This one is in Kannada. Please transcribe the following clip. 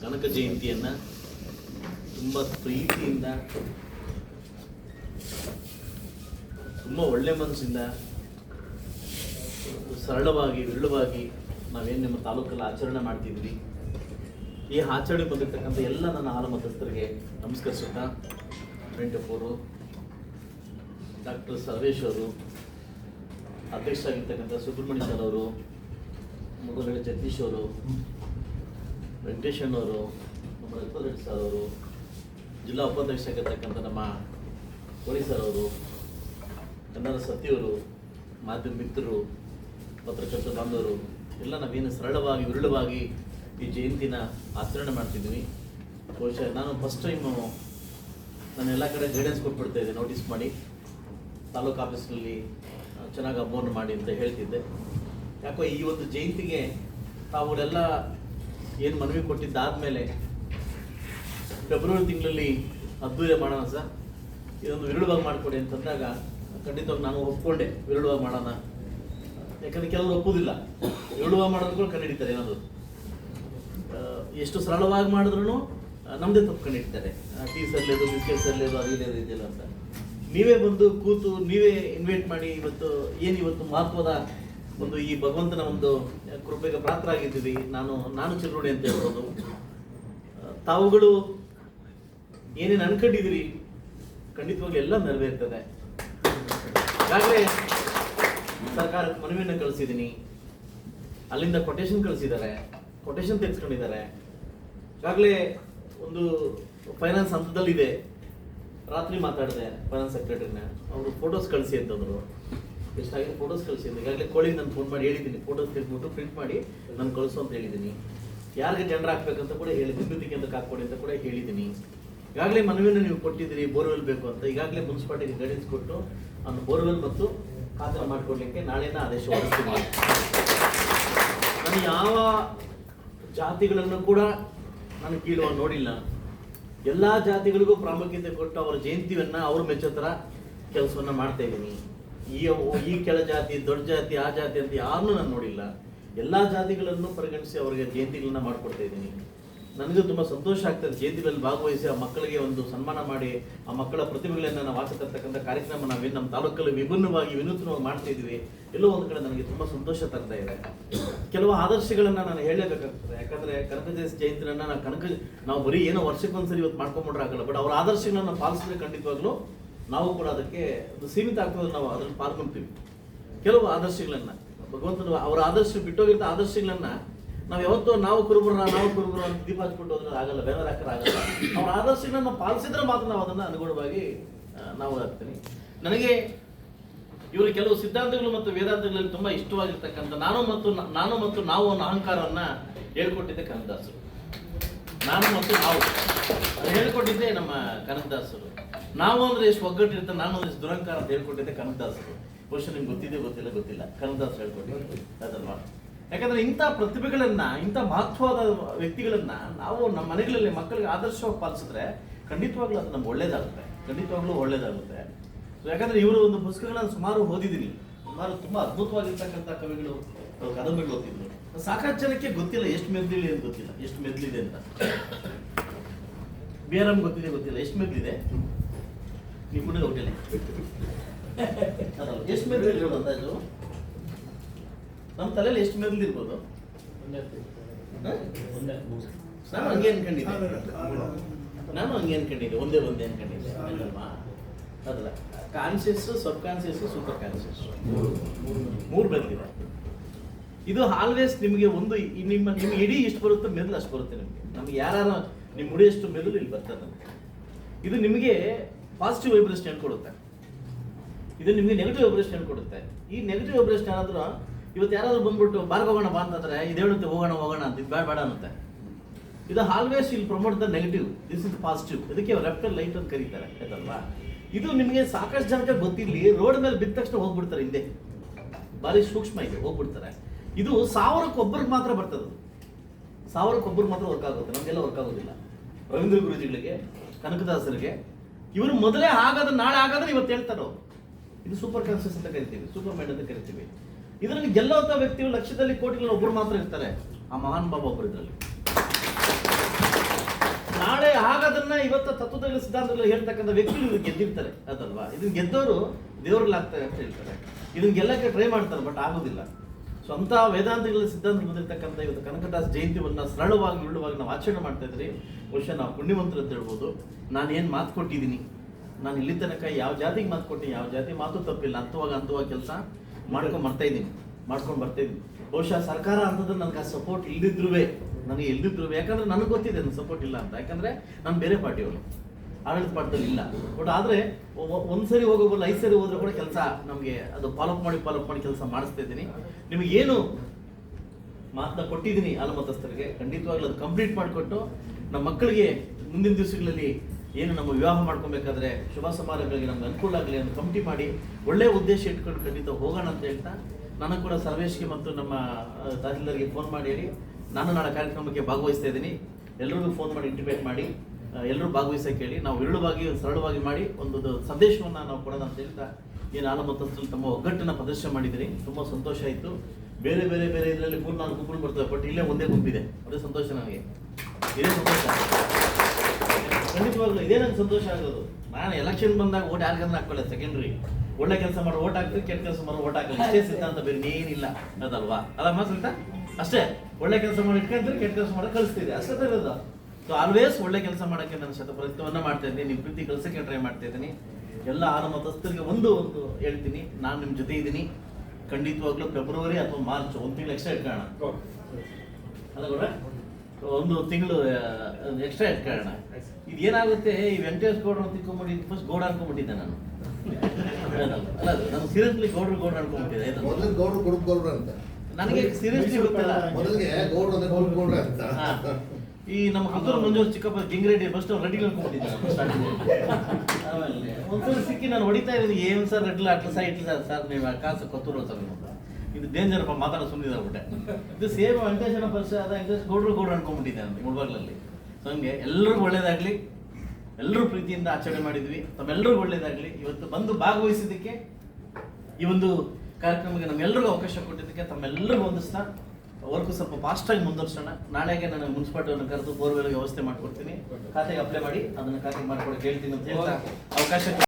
ಕನಕ ಜಯಂತಿಯನ್ನು ತುಂಬ ಪ್ರೀತಿಯಿಂದ, ತುಂಬ ಒಳ್ಳೆ ಮನಸ್ಸಿಂದ ಸರಳವಾಗಿ, ವಿರಳವಾಗಿ ನಾವೇನು ನಿಮ್ಮ ತಾಲೂಕಲ್ಲಿ ಆಚರಣೆ ಮಾಡ್ತಿದ್ವಿ ಈ ಆಚರಣೆ ಬಂದಿರ್ತಕ್ಕಂಥ ಎಲ್ಲ ನನ್ನ ಹಾಲು ಮತಸ್ಥರಿಗೆ ನಮಸ್ಕರಿಸುತ್ತಾ ಫೋರು ಡಾಕ್ಟರ್ ಸರ್ವೇಶ್ ಅವರು, ಅಧ್ಯಕ್ಷರಾಗಿರ್ತಕ್ಕಂಥ ಸುಬ್ರಹ್ಮಣ್ಯ ಸರ್ ಅವರು ಮುಗುಲಗಡೆ ಜಗದೀಶ್ ಅವರು ವೆಂಕಟೇಶನ್ ಅವರು, ನಮ್ಮ ರಘುಪತ್ ಸರ್ ಅವರು, ಜಿಲ್ಲಾ ಉಪಾಧ್ಯಕ್ಷ ಆಗಿರ್ತಕ್ಕಂಥ ನಮ್ಮ ಪೊಲೀಸರವರು ಸರ್ ಅವರು, ಕನ್ನಡ ಸತ್ಯವರು ಮಾಧ್ಯಮ ಮಿತ್ರರು, ಪತ್ರಕರ್ತ ಬಾಂಧವರು, ಎಲ್ಲ ನಾವೇನು ಸರಳವಾಗಿ, ವಿರಳವಾಗಿ ಈ ಜಯಂತಿನ ಆಚರಣೆ ಮಾಡ್ತಿದ್ದೀವಿ. ಬಹುಶಃ ನಾನು ಫಸ್ಟ್ ಟೈಮು ನಾನು ಎಲ್ಲ ಕಡೆ ಗೈಡೆನ್ಸ್ ಕೊಟ್ಬಿಡ್ತಾ ಇದ್ದೆ ನೋಟಿಸ್ ಮಾಡಿ. ತಾಲೂಕು ಆಫೀಸ್ನಲ್ಲಿ ಚೆನ್ನಾಗಿ ಹಬ್ಬವನ್ನು ಮಾಡಿ ಅಂತ ಹೇಳ್ತಿದ್ದೆ. ಯಾಕೋ ಈ ಒಂದು ಜಯಂತಿಗೆ ತಾವುಗಳೆಲ್ಲ ಏನು ಮನವಿ ಕೊಟ್ಟಿದ್ದಾದಮೇಲೆ ಫೆಬ್ರವರಿ ತಿಂಗಳಲ್ಲಿ ಅದ್ದೂರಿ ಮಾಡೋಣ ಸರ್. ಇದೊಂದು ವಿರಳವಾಗಿ ಮಾಡಿಕೊಡಿ ಅಂತಂದಾಗ ಖಂಡಿತವಾಗಿ ನಾನು ಒಪ್ಕೊಂಡೆ ವಿರಳವಾಗಿ ಮಾಡೋಣ. ಯಾಕಂದ್ರೆ ಕೆಲವರು ಒಪ್ಪೋದಿಲ್ಲ. ವಿರಳವಾಗಿ ಮಾಡೋದು ಕೂಡ ಕಂಡುಹಿಡಿತಾರೆ ಏನಾದ್ರು. ಎಷ್ಟು ಸರಳವಾಗಿ ಮಾಡಿದ್ರು ನಮ್ಮದೇ ತಪ್ಪು ಟೀಸರ್ಲೇದು ಟೀ ಸರ್ಲೇದು, ಬಿಸ್ಕೆಟ್ ಸರ್ಲೇದು, ಅದು ಇದೇ ರೀತಿಯಲ್ಲ ಅಂತ. ನೀವೇ ಬಂದು ಕೂತು ನೀವೇ ಇನ್ವೈಟ್ ಮಾಡಿ ಇವತ್ತು ಏನು ಇವತ್ತು ಮಹತ್ವದ ಒಂದು ಈ ಭಗವಂತನ ಒಂದು ಕೃಪೆಗೆ ಪಾತ್ರರಾಗಿದ್ದೀವಿ. ನಾನು ನಾನು ಚಿರುಣಿ ಅಂತ ಹೇಳ್ಬೋದು. ತಾವುಗಳು ಏನೇನು ಅನ್ಕೊಂಡಿದ್ದೀರಿ? ಖಂಡಿತವಾಗ್ಲೂ ಎಲ್ಲ ನೆರವೇರ್ತದೆ. ಈಗಾಗಲೇ ಸರ್ಕಾರಕ್ಕೆ ಮನವಿಯನ್ನು ಕಳಿಸಿದ್ದೀನಿ. ಅಲ್ಲಿಂದ ಕೊಟೇಶನ್ ಕಳಿಸಿದ್ದಾರೆ. ಕೊಟೇಶನ್ ತೆಗೆಸ್ಕೊಂಡಿದ್ದಾರೆ. ಈಗಾಗಲೇ ಒಂದು ಫೈನಾನ್ಸ್ ಹಂತದಲ್ಲಿದೆ. ರಾತ್ರಿ ಮಾತಾಡಿದೆ ಫೈನಾನ್ಸ್ ಸೆಕ್ರೆಟರಿನ ಅವರು ಫೋಟೋಸ್ ಕಳಿಸಿ ಅಂತಂದರು. ಎಷ್ಟಾಗಿದೆ ಫೋಟೋಸ್ ಕಳಿಸಿ ಈಗಾಗಲೇ ಕೋಳಿಗೆ ನಾನು ಫೋನ್ ಮಾಡಿ ಹೇಳಿದ್ದೀನಿ. ಫೋಟೋಸ್ ತೆಗೆದ್ಬಿಟ್ಟು ಪ್ರಿಂಟ್ ಮಾಡಿ ನಾನು ಕಳಿಸು ಅಂತ ಹೇಳಿದ್ದೀನಿ. ಯಾರಿಗೆ ಜನರ ಹಾಕ್ಬೇಕಂತ ಕೂಡ ಹೇಳಿ ವಿದ್ಯುತ್ ಕೇಂದ್ರಕ್ಕೆ ಹಾಕ್ಕೊಡಿ ಅಂತ ಕೂಡ ಹೇಳಿದ್ದೀನಿ. ಈಗಾಗಲೇ ಮನವಿಯನ್ನು ನೀವು ಕೊಟ್ಟಿದ್ದೀರಿ, ಬೋರ್ವೆಲ್ ಬೇಕು ಅಂತ. ಈಗಾಗಲೇ ಮುನ್ಸಿಪಾಲ್ಟಿಗೆ ಗೈಡೆನ್ಸ್ ಕೊಟ್ಟು ಒಂದು ಬೋರ್ವೆಲ್ ಮತ್ತು ಕಾತರ ಮಾಡಿಕೊಡ್ಲಿಕ್ಕೆ ನಾಳೆನ ಆದೇಶ ಹೊರಡಿಸ್ತೀನಿ ನಾನು ಯಾವ ಜಾತಿಗಳನ್ನು ಕೂಡ ನಾನು ಕೀಳುವ ನೋಡಿಲ್ಲ. ಎಲ್ಲ ಜಾತಿಗಳಿಗೂ ಪ್ರಾಮುಖ್ಯತೆ ಕೊಟ್ಟು ಅವರ ಜಯಂತಿಯನ್ನು ಅವ್ರ ಮೆಚ್ಚೋ ಕೆಲಸವನ್ನು ಕೆಲಸವನ್ನ ಮಾಡ್ತಾ ಇದ್ದೀನಿ. ಈ ಈ ಕೆಳ ಜಾತಿ, ದೊಡ್ಡ ಜಾತಿ, ಆ ಜಾತಿ ಅಂತ ಯಾರನ್ನೂ ನಾನು ನೋಡಿಲ್ಲ. ಎಲ್ಲ ಜಾತಿಗಳನ್ನು ಪರಿಗಣಿಸಿ ಅವರಿಗೆ ಜಯಂತಿಗಳನ್ನ ಮಾಡಿಕೊಡ್ತಾ ಇದ್ದೀನಿ. ನನಗೂ ತುಂಬ ಸಂತೋಷ ಆಗ್ತದೆ ಜಯಂತಿಗಳಲ್ಲಿ ಭಾಗವಹಿಸಿ ಆ ಮಕ್ಕಳಿಗೆ ಒಂದು ಸನ್ಮಾನ ಮಾಡಿ, ಆ ಮಕ್ಕಳ ಪ್ರತಿಭೆಗಳನ್ನು ನಾವು ಹಾಕತಕ್ಕಂಥ ಕಾರ್ಯಕ್ರಮ ನಾವೇನು ನಮ್ಮ ತಾಲೂಕಲ್ಲಿ ವಿಭಿನ್ನವಾಗಿ, ವಿನೂತನವಾಗಿ ಮಾಡ್ತಾ ಇದ್ವಿ ಎಲ್ಲೋ ಒಂದು ಕಡೆ ನನಗೆ ತುಂಬ ಸಂತೋಷ ತರ್ತಾ ಇದೆ. ಕೆಲವು ಆದರ್ಶಗಳನ್ನ ನಾನು ಹೇಳಬೇಕಾಗ್ತದೆ ಯಾಕಂದ್ರೆ ಕನಕ ಜಯಂತಿನ ನಾವು ಕನಕ ನಾವು ಬರೀ ಏನೋ ವರ್ಷಕ್ಕೊಂದ್ಸರಿ ಇವತ್ತು ಮಾಡ್ಕೊಂಡ್ಬಿಟ್ರೆ ಆಗಲ್ಲ ಬಟ್ ಅವ್ರ ಆದರ್ಶಗಳನ್ನ ಪಾಲಿಸಿದ್ರೆ ಖಂಡಿತವಾಗ್ಲೂ ನಾವು ಕೂಡ ಅದಕ್ಕೆ ಒಂದು ಸೀಮಿತ ಆಗ್ತದೆ ನಾವು ಅದನ್ನು ಪಾಲ್ಗೊಂತೀವಿ ಕೆಲವು ಆದರ್ಶಗಳನ್ನ, ಭಗವಂತನ ಅವರ ಆದರ್ಶ ಬಿಟ್ಟೋಗಿದ್ದ ಆದರ್ಶಗಳನ್ನ ನಾವು ಯಾವತ್ತೋ ನಾವು ಕುರುಬರ ನಾವು ಕುರುಬರು ಅಂತ ದೀಪ ಹಚ್ಬಿಟ್ಟು ಹೋದ್ರೆ ಆಗಲ್ಲ ಬೇರೆ ಹಾಕರ್ ಆಗಲ್ಲ. ಅವ್ರ ಆದರ್ಶಗಳನ್ನ ಪಾಲಿಸಿದ್ರೆ ಮಾತ್ರ ನಾವು ಅದನ್ನ ಅನುಗುಣವಾಗಿ ನಾವು ಆಗ್ತೀನಿ ನನಗೆ ಇವರ ಕೆಲವು ಸಿದ್ಧಾಂತಗಳು ಮತ್ತು ವೇದಾಂತಗಳಲ್ಲಿ ತುಂಬಾ ಇಷ್ಟವಾಗಿರ್ತಕ್ಕಂಥ ನಾನು ಮತ್ತು ನಾನು ಮತ್ತು ನಾವು ಅನ್ನೋ ಅಹಂಕಾರವನ್ನು ಹೇಳ್ಕೊಟ್ಟಿದ್ದೆ ಕನಕದಾಸರು. ನಾನು ಮತ್ತು ನಾವು. ಅದು ಹೇಳ್ಕೊಟ್ಟಿದ್ದೆ ನಮ್ಮ ಕನಕದಾಸರು. ನಾವು ಅಂದ್ರೆ ಎಷ್ಟು ಒಗ್ಗಟ್ಟಿರುತ್ತೆ ನಾನು ಎಷ್ಟು ದುರಂಕಾರ ಅಂತ ಹೇಳ್ಕೊಟ್ಟಿದ್ದೆ ಕನಕದಾಸರು. ಬಹುಶಃ ನಿಮ್ಗೆ ಗೊತ್ತಿದೆ, ಗೊತ್ತಿಲ್ಲ ಗೊತ್ತಿಲ್ಲ. ಕನಕದಾಸ್ ಹೇಳ್ಕೊಟ್ಟಿದ್ದು. ಅದಲ್ವಾ ಯಾಕಂದ್ರೆ ಇಂಥ ಪ್ರತಿಭೆಗಳನ್ನ, ಇಂಥ ಮಹತ್ವದ ವ್ಯಕ್ತಿಗಳನ್ನ ನಾವು ನಮ್ಮ ಮನೆಗಳಲ್ಲಿ ಮಕ್ಕಳಿಗೆ ಆದರ್ಶವಾಗಿ ಪಾಲಿಸಿದ್ರೆ ಖಂಡಿತವಾಗ್ಲೂ ಅದು ನಮ್ಗೆ ಒಳ್ಳೇದಾಗುತ್ತೆ. ಖಂಡಿತವಾಗ್ಲೂ ಒಳ್ಳೇದಾಗುತ್ತೆ. ಯಾಕಂದ್ರೆ ಇವರ ಒಂದು ಪುಸ್ತಕಗಳನ್ನು ಸುಮಾರು ಓದಿದ್ದೀನಿ. ಸುಮಾರು ತುಂಬಾ ಅದ್ಭುತವಾಗಿರ್ತಕ್ಕಂಥ ಕವಿಗಳು ಅವ್ರ ಕಾದಂಬರಿಗಳು ಓದಿದ್ರು ಸಾಕಷ್ಟು ಜನಕ್ಕೆ ಗೊತ್ತಿಲ್ಲ, ಎಷ್ಟು ಮೆದ್ದಿಲ್ಲ ಅಂತ ಗೊತ್ತಿಲ್ಲ. ಎಷ್ಟು ಮೆದ್ಲಿದೆ ಅಂತ. ಬೇರೆ ಗೊತ್ತಿದೆ, ಗೊತ್ತಿಲ್ಲ. ಎಷ್ಟು ಮೆದ್ಲಿದೆ? ನೀವು ಕೂಡ ಹೋಟೆಲ್ ಎಷ್ಟು ಮೆದ್ಲಿರ್ಬೋದು ಅಂದಾಜು ನಮ್ಮ ತಲೆಯಲ್ಲಿ ಎಷ್ಟು ಮೆದ್ಲಿರ್ಬೋದು? ನಾನು ಹಂಗೆ ಅನ್ಕೊಂಡಿದ್ದೆ. ನಾನು ಹಂಗೆ ಅನ್ಕೊಂಡಿದ್ದೆ. ಒಂದೇ ಒಂದೇ ಅನ್ಕೊಂಡಿದ್ದೆ. ಅಲ್ವಾ? ಅದಲ್ಲ. ಕಾನ್ಸಿಯಸ್ ಸಬ್ ಕಾನ್ಸಿಯಸ್ ಸೂಪರ್ ಕಾನ್ಸಿಯಸ್ ಮೂರು ಬಂದಿದೆ ಇದು ಆಲ್ವೇಸ್ ನಿಮಗೆ ಒಂದು ನಿಮ್ಮ ನಿಮ್ಗೆ ಇಡೀ ಇಷ್ಟು ಬರುತ್ತೆ, ಮೆದುಳು ಅಷ್ಟು ಬರುತ್ತೆ ನಿಮಗೆ. ನಮ್ಗೆ ಯಾರು ನಿಮ್ಮ ಮುಡಿ ಎಷ್ಟು ಮೆದುಳು ಇಲ್ಲಿ ಬರ್ತದೆ ನಮಗೆ ಇದು ನಿಮಗೆ ಪಾಸಿಟಿವ್ ವೈಬ್ರೇಷನ್ ಹೇಳ್ಕೊಡುತ್ತೆ. ಇದು ನಿಮಗೆ ನೆಗೆಟಿವ್ ವೈಬ್ರೇಷನ್ ಹೇಳ್ಕೊಡುತ್ತೆ. ಈ ನೆಗೆಟಿವ್ ವೈಬ್ರೇಷನ್ ಏನಾದರೂ ಇವತ್ತು ಯಾರಾದರೂ ಬಂದ್ಬಿಟ್ಟು ಬಾರ್ಗ ಹೋಗೋಣ, ಬಾ ಅಂತಂದ್ರೆ ಇದು ಹೇಳುತ್ತೆ, ಹೋಗೋಣ ಹೋಗೋಣ ಅಂತ, ಇದು ಬೇಡ ಬೇಡ ಅನ್ನುತ್ತೆ. ಇದು ಆಲ್ವೇಸ್ ಇಲ್ಲಿ promote the negative this is positive ಇದಕ್ಕೆ ಲೆಫ್ಟ್ ಲೈಟ್ ಅಂತ ಕರೀತಾರೆ ಆಯ್ತಲ್ವಾ ಇದು ನಿಮಗೆ ಸಾಕಷ್ಟು ಜನಕ್ಕೆ ಗೊತ್ತಿರಲಿ, ರೋಡ್ ಮೇಲೆ ಬಿದ್ದ ತಕ್ಷಣ ಹೋಗ್ಬಿಡ್ತಾರೆ ಹಿಂದೆ. ಭಾರಿ ಸೂಕ್ಷ್ಮ ಇದೆ, ಹೋಗ್ಬಿಡ್ತಾರೆ. ಇದು ಸಾವಿರಕ್ಕೆ ಒಬ್ಬರಿಗೆ ಮಾತ್ರ ಬರ್ತದೆ. ಒಬ್ಬರು ಮಾತ್ರ ವರ್ಕ್ ಆಗುತ್ತೆ, ನಮಗೆಲ್ಲ ವರ್ಕ್ ಆಗೋದಿಲ್ಲ. ರವೀಂದ್ರ ಗುರುಜಿಗಳಿಗೆ, ಕನಕದಾಸರಿಗೆ, ಇವರು ಮೊದಲೇ ಆಗದ ನಾಳೆ ಆಗದ ಇವತ್ತು ಹೇಳ್ತಾರೆ ಇದು ಸೂಪರ್ ಕಾನ್ಸಿಯಸ್ ಅಂತ ಕರಿತೀವಿ ಸೂಪರ್ ಮೈಂಡ್ ಅಂತ ಕರಿತೀವಿ. ಇದರಲ್ಲಿ ಗೆಲ್ಲುವಂಥ ವ್ಯಕ್ತಿಗಳು ಲಕ್ಷದಲ್ಲಿ ಕೋಟಿಗಳಲ್ಲಿ ಒಬ್ಬರು ಮಾತ್ರ ಇರ್ತಾರೆ, ಆ ಮಹಾನ್ ಬಾಬಾ ಒಬ್ಬರು ಇದರಲ್ಲಿ. ಇವತ್ತು ತತ್ವದಲ್ಲಿ ಸಿದ್ಧಾಂತಗಳು ಹೇಳ್ತಕ್ಕಂಥ ವ್ಯಕ್ತಿಗಳು ಇವ್ರು ಗೆದ್ದಿರ್ತಾರೆ ಅದಲ್ವಾ ಇದನ್ನ ಗೆದ್ದವರು ದೇವರಲ್ಲಾಗ್ತಾರೆ ಅಂತ ಹೇಳ್ತಾರೆ. ಇದನ್ನ ಗೆಲ್ಲಕ್ಕೆ ಟ್ರೈ ಮಾಡ್ತಾರೆ ಬಟ್ ಆಗೋದಿಲ್ಲ. ಸೊ ವೇದಾಂತಗಳ ಸಿದ್ಧಾಂತ ಬಂದಿರತಕ್ಕಂಥ ಇವತ್ತು ಕನಕದಾಸ್ ಜಯಂತಿವನ್ನು ಸರಳವಾಗಿ ಉಳ್ಳವಾಗಿ ನಾವು ಆಚರಣೆ ಮಾಡ್ತಾ ಇದ್ರಿ ಬಹುಶಃ ನಾವು ಪುಣ್ಯವಂತರು ಅಂತ ಹೇಳ್ಬೋದು. ನಾನು ಏನು ಮಾತು ಕೊಟ್ಟಿದ್ದೀನಿ? ನಾನು ಇಲ್ಲಿ ತನಕ ಯಾವ ಜಾತಿಗೆ ಮಾತು ಕೊಟ್ಟಿನಿ ಯಾವ ಜಾತಿ ಮಾತು ತಪ್ಪಿಲ್ಲ. ಅಂತವಾಗ ಅಂತವಾಗ ಕೆಲಸ ಮಾಡ್ಕೊಂಡು ಬರ್ತಾ ಇದ್ದೀನಿ. ಮಾಡ್ಕೊಂಡು ಬರ್ತಾ ಇದ್ದೀನಿ. ಬಹುಶಃ ಸರ್ಕಾರ ಅಂತಂದ್ರೆ ನನಗೆ ಆ ಸಪೋರ್ಟ್ ಇಲ್ದಿದ್ರು ನನಗೆ ಇಲ್ದಿದ್ರು ಯಾಕಂದ್ರೆ ನನಗೆ ಗೊತ್ತಿದೆ ಸಪೋರ್ಟ್ ಇಲ್ಲ ಅಂತ. ಯಾಕಂದ್ರೆ ನಾನು ಬೇರೆ ಪಾರ್ಟಿಯವರು. ಆಡಳಿತ ಪಾಠದಲ್ಲಿ ಇಲ್ಲ. ಬಟ್ ಆದರೆ ಒಂದ್ಸರಿ ಹೋಗೋಬಲ್ಲ ಐದು ಸರಿ ಹೋದ್ರೆ ಕೂಡ ಕೆಲಸ ನಮಗೆ ಅದು ಫಾಲೋಅಪ್ ಮಾಡಿ ಫಾಲೋಅಪ್ ಮಾಡಿ ಕೆಲಸ ಮಾಡಿಸ್ತಾ ಇದ್ದೀನಿ. ಏನು ಮಾತನ್ನ ಕೊಟ್ಟಿದ್ದೀನಿ ಆಲಮತಸ್ಥರಿಗೆ ಖಂಡಿತವಾಗ್ಲೂ ಅದು ಕಂಪ್ಲೀಟ್ ಮಾಡಿಕೊಟ್ಟು ನಮ್ಮ ಮಕ್ಕಳಿಗೆ ಮುಂದಿನ ದಿವಸಗಳಲ್ಲಿ ಏನು ನಮ್ಮ ವಿವಾಹ ಮಾಡ್ಕೊಬೇಕಾದ್ರೆ ಶುಭ ಸಮಾರಂಭಗಳಿಗೆ ನಮ್ಗೆ ಅನುಕೂಲ ಆಗಲಿ ಅಂತ ಕಮಿಟಿ ಮಾಡಿ ಒಳ್ಳೆ ಉದ್ದೇಶ ಇಟ್ಕೊಂಡು ಖಂಡಿತ ಹೋಗೋಣ ಅಂತ ಹೇಳ್ತಾ ನಾನು ಕೂಡ ಸರ್ವೇಶ್ಗೆ ಮತ್ತು ನಮ್ಮ ತಹಸೀಲ್ದಾರ್ಗೆ ಫೋನ್ ಮಾಡಿ ಹೇಳಿ ನಾನು ನಾಳೆ ಕಾರ್ಯಕ್ರಮಕ್ಕೆ ಭಾಗವಹಿಸ್ತಾ ಇದ್ದೀನಿ. ಎಲ್ಲರಿಗೂ ಫೋನ್ ಮಾಡಿ ಇಂಟಿಮೇಟ್ ಮಾಡಿ. ಎಲ್ಲರೂ ಭಾಗವಹಿಸಕ್ಕೆ ಹೇಳಿ, ನಾವು ವಿರಳವಾಗಿ, ಸರಳವಾಗಿ ಮಾಡಿ ಒಂದು ಸಂದೇಶವನ್ನು ನಾವು ಕೊಡೋಣ ಅಂತ ಹೇಳ್ತಾ, ಈ ನಾಲ್ಕು ಮತ್ತಷ್ಟು ತಮ್ಮ ಒಗ್ಗಟ್ಟನ್ನು ಪ್ರದರ್ಶನ ಮಾಡಿದಿರಿ ತುಂಬ ಸಂತೋಷ ಆಯಿತು. ಬೇರೆ ಬೇರೆ ಬೇರೆ ಇದರಲ್ಲಿ ಮೂರು ನಾಲ್ಕು ಗುಂಪುಗಳು ಬರ್ತವೆ ಬಟ್ ಇಲ್ಲೇ ಒಂದೇ ಗುಂಪಿದೆ. ಅದೇ ಸಂತೋಷ ನನಗೆ. ಇದೇ ಸಂತೋಷ. ಖಂಡಿತವಾಗ್ಲೂ ಇದೇ ನನಗೆ ಸಂತೋಷ ಆಗೋದು. ನಾನು ಎಲೆಕ್ಷನ್ ಬಂದಾಗ ಓಟ್ ಯಾರಿಗಂದ್ರೆ ಹಾಕೊಳ್ಳೆ ಸೆಕೆಂಡ್ರಿ ಒಳ್ಳೆ ಕೆಲಸ ಮಾಡೋ ಓಟ್ ಹಾಕ್ತೀವಿ ಕೆಟ್ಟ ಕೆಲಸ ಮಾಡೋ ಓಟ್ ಹಾಕಲ್ಲ ಇಷ್ಟೇ ಸಿದ್ಧಾಂತ, ಬೇರೆ ಏನಿಲ್ಲ ಅದಲ್ವಾ ಅಲ್ಲ ಮಾತ್ರ ಅಷ್ಟೇ. ಒಳ್ಳೆ ಕೆಲಸ ಮಾಡಿ ಇಟ್ಕೊಂಡ್ರೆ ಕೆಟ್ಟ ಕೆಲಸ ಮಾಡೋ ಕಳಿಸ್ತೀರಿ ಅಷ್ಟೇ ಇರೋದು ಸೊ ಆಲ್ವೇಸ್ ಒಳ್ಳೆ ಕೆಲಸ ಮಾಡೋಕ್ಕೆ ನಾನು ಶತಪ್ರಯತ್ನವನ್ನು ಮಾಡ್ತಾ ಇದ್ದೀನಿ. ನಿಮ್ಮ ಪ್ರೀತಿ ಕೆಲಸಕ್ಕೆ ಟ್ರೈ ಮಾಡ್ತಾ ಇದ್ದೀನಿ. ಎಲ್ಲ ಆರು ಮತಸ್ಥರಿಗೆ ಒಂದು ಒಂದು ಹೇಳ್ತೀನಿ. ನಾನು ನಿಮ್ಮ ಜೊತೆ ಇದ್ದೀನಿ. ಖಂಡಿತವಾಗ್ಲೂ ಫೆಬ್ರವರಿ ಅಥವಾ ಮಾರ್ಚ್ ಒಂದು ತಿಂಗಳು ಎಕ್ಸ್ಟ್ರಾ ಇಟ್ಕೋಣ ಅಲ್ಲ ಗೌಡ್ರೆ? ಒಂದು ತಿಂಗಳು ಎಕ್ಸ್ಟ್ರಾ ಇಟ್ಕೋಣ ಇದು ಏನಾಗುತ್ತೆ ಈ ವೆಂಕಟೇಶ್ ಗೌಡ್ರು ತಿಳ್ಕೊಂಬಿಟ್ಟು ಫಸ್ಟ್ ಗೌಡ ಅನ್ಕೊಂಡ್ಬಿಟ್ಟಿದ್ದೆ ನಾನು. ಅಲ್ಲ ನಾನು ಸೀರಿಯಸ್ಲಿ ಗೌಡ್ರು ಗೌಡ್ರು ಅನ್ಕೊಂಡ್ಬಿಟ್ಟಿದ್ದೆ ಗೌಡ್ರು ಗೌಡ್ರು ಅಂತ. ನನಗೆ ಸೀರಿಯಸ್ಲಿ ಗೊತ್ತಿಲ್ಲ. ಮೊದಲಿಗೆ ಗೌಡ್ರು ಅಂದ್ರೆ ಗೌಡ್ರು ಅಂತ. ಈ ನಮ್ಮ ಕಿತ್ತೂರು ಮಂಜೂರು ಚಿಕ್ಕಪ್ಪ ಗಿಂಗ್ರೆಡ್ಡಿ ಫಸ್ಟ್ ರೆಡ್ಡಿ ಅನ್ಕೊಂಡ್ಬಿಟ್ಟಿದ್ದೆ ನಾನು starting. ಆಮೇಲೆ ಒಂದ್ಸಲ ಸಿಕ್ಕಿ ನಾನು ಹೊಡಿತಾ ಇದ್ದೀನಿ ಏನ್ ಸರ್ ರೆಡ್ಲ ಅಟ್ಲ ಸರ್ ಇಟ್ಲ ಸರ್ ಸರ್ ನೀವು ಕಾಸು ಕೊತ್ತೂರು ಸರ್. ಇದು ಡೇಂಜರ್ ಅಪ್ಪ ಮಾತಾಡೋ ಸುಮ್ಮನಿದಾಗ್ಬಿಟ್ಟೆ ಇದು ಸೇಮ್ ವೆಂಕಟೇಶನ ಪರಿಸರ ಅದ ವೆಂಕಟೇಶ್ ಗೌಡ್ರು ಗೌಡ್ರು ಅನ್ಕೊಂಡ್ಬಿಟ್ಟಿದ್ದೆ ನಾನು ಮುಳ್ಬಾಗ್ಲಲ್ಲಿ. ಸೊ ಹಂಗೆ ಎಲ್ರಿಗೂ ಒಳ್ಳೇದಾಗಲಿ. ಎಲ್ಲರೂ ಪ್ರೀತಿಯಿಂದ ಆಚರಣೆ ಮಾಡಿದ್ವಿ. ತಮ್ಮೆಲ್ಲರಿಗೂ ಒಳ್ಳೇದಾಗಲಿ. ಇವತ್ತು ಬಂದು ಭಾಗವಹಿಸಿದ್ದಕ್ಕೆ ಈ ಒಂದು ಕಾರ್ಯಕ್ರಮಕ್ಕೆ ನಮ್ಮೆಲ್ಲರಿಗೂ ಅವಕಾಶ ಕೊಟ್ಟಿದ್ದಕ್ಕೆ ತಮ್ಮೆಲ್ಲರಿಗೂ ಹೊಂದಿಸ್ತಾ ವರ್ಕ್ ಸ್ವಲ್ಪ ಫಾಸ್ಟಾಗಿ ಮುಂದುವರ್ಸೋಣ. ನಾಳೆಗೆ ನಾನು ಮುನ್ಸಿಪಾಲ್ಟಿಯನ್ನು ಕರೆದು ಬೋರ್ವೆಲ್ ವ್ಯವಸ್ಥೆ ಮಾಡ್ಕೊಡ್ತೀನಿ. ಖಾತೆಗೆ ಅಪ್ಲೈ ಮಾಡಿ ಅದನ್ನ ಖಾತೆಗೆ ಮಾಡ್ಕೊಡಕ್ಕೆ ಹೇಳ್ತೀನಿ ಅಂತ ಹೇಳ್ತಾ ಅವಕಾಶ